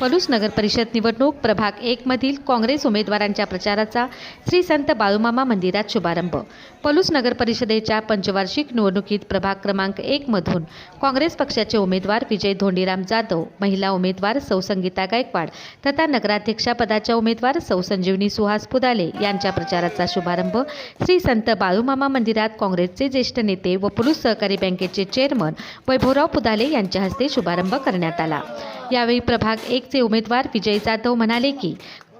पलूस नगर परिषद निवडणूक प्रभाग एकमधील काँग्रेस उमेदवारांच्या प्रचाराचा श्री संत बाळूमामा मंदिरात शुभारंभ. पलूस नगर परिषदेच्या पंचवार्षिक निवडणुकीत प्रभाग क्रमांक एकमधून काँग्रेस पक्षाचे उमेदवार विजय धोंडीराम जाधव महिला उमेदवार सौ संगीता गायकवाड तथा नगराध्यक्षापदाच्या उमेदवार सौ संजीवनी सुहास पुदाले यांच्या प्रचाराचा शुभारंभ श्री संत बाळूमामा मंदिरात काँग्रेसचे ज्येष्ठ नेते व पलूस सहकारी बँकेचे चेअरमन वैभवराव पुदाले यांच्या हस्ते शुभारंभ करण्यात आला. यावेळी प्रभाग एकचे उमेदवार विजय जाधव म्हणाले की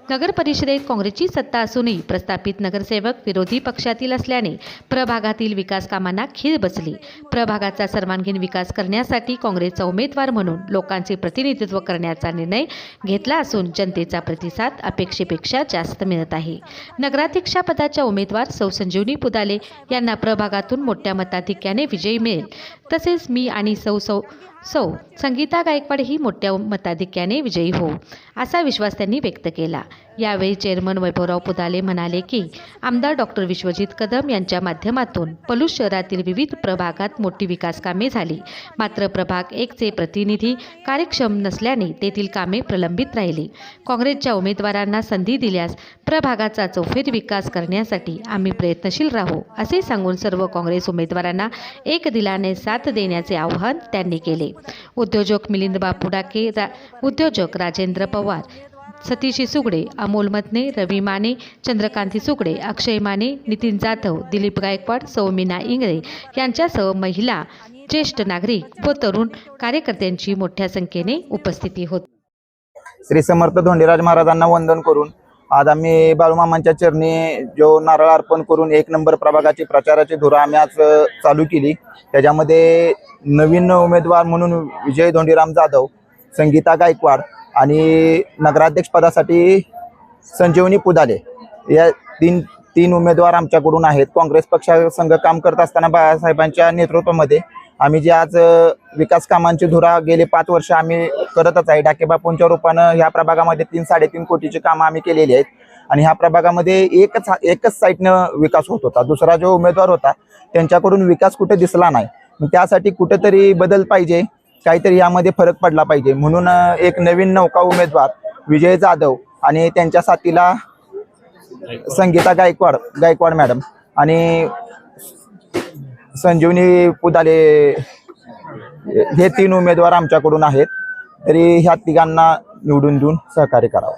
नगर परिषदेत काँग्रेसची सत्ता असूनही प्रस्थापित नगरसेवक विरोधी पक्षातील असल्याने प्रभागातील विकास कामांना खीळ बसली. प्रभागाचा सर्वांगीण विकास करण्यासाठी काँग्रेसचा उमेदवार म्हणून लोकांचे प्रतिनिधित्व करण्याचा निर्णय घेतला असून जनतेचा प्रतिसाद अपेक्षेपेक्षा जास्त मिळत आहे. नगराध्यक्षापदाच्या उमेदवार सौ संजीवनी पुदाले यांना प्रभागातून मोठ्या मताधिक्याने विजयी मिळेल. तसेच मी आणि सौ सौ सौ संगीता गायकवाड ही मोठ्या मताधिक्याने विजयी होऊ असा विश्वास त्यांनी व्यक्त केला. यावेळी चेअरमन वैभवराव पुदाले म्हणाले की आमदार डॉक्टर विश्वजित कदम यांच्या माध्यमातून पलूस शहरातील विविध प्रभागात मोठी विकास कामे झाली. मात्र प्रभाग एकचे प्रतिनिधी कार्यक्षम नसल्याने तेथील कामे प्रलंबित राहिली. काँग्रेसच्या उमेदवारांना संधी दिल्यास प्रभागाचा चौफेर विकास करण्यासाठी आम्ही प्रयत्नशील राहू असे सांगून सर्व काँग्रेस उमेदवारांना एक दिलाने साथ देण्याचे आवाहन त्यांनी केले. उद्योजक मिलिंद बापू डाके रा उद्योजक राजेंद्र पवार सतीशी सुगडे अमोल मतने रवी माने चंद्रकांती सुगडे अक्षय माने नितीन जाधव दिलीप गायकवाड सौमिना इंगळे यांच्यासह महिला ज्येष्ठ नागरिक व तरुण कार्यकर्त्यांची मोठ्या संख्येने उपस्थिती होती. श्री समर्थ धोंडीराज महाराजांना वंदन करून आज आम्ही बाळूमामांच्या चरणी जो नारळ अर्पण करून एक नंबर प्रभागाची प्रचाराची धुरा आम्ही आज चालू केली. त्याच्यामध्ये नवीन उमेदवार म्हणून विजय धोंडीराम जाधव संगीता गायकवाड आणि नगराध्यक्ष पदासाठी संजीवनी पुदाले. या तीन तीन उमेदवार आमच्याकडून आहेत. काँग्रेस पक्षासंघ काम करत असताना बाळासाहेबांच्या नेतृत्वामध्ये आम्ही जे आज विकास कामांची धुरा गेले पाच वर्ष आम्ही करतच आहे. डाकेबापूंच्या रूपानं ह्या प्रभागामध्ये तीन साडेतीन कोटीची कामं आम्ही केलेली आहेत. आणि ह्या प्रभागामध्ये एकच एकच साईडनं विकास होत होता. दुसरा जो उमेदवार होता त्यांच्याकडून विकास कुठे दिसला नाही. त्यासाठी कुठेतरी बदल पाहिजे. काहीतरी यामध्ये फरक पडला पाहिजे. म्हणून एक नवीन नौका उमेदवार विजय जाधव आणि त्यांच्या साथीला संगीता गायकवाड गायकवाड मॅडम आणि संजीवनी पुदाले हे तीन उमेदवार आमच्याकडून आहेत. तरी ह्या तिघांना निवडून देऊन सहकार्य करावं.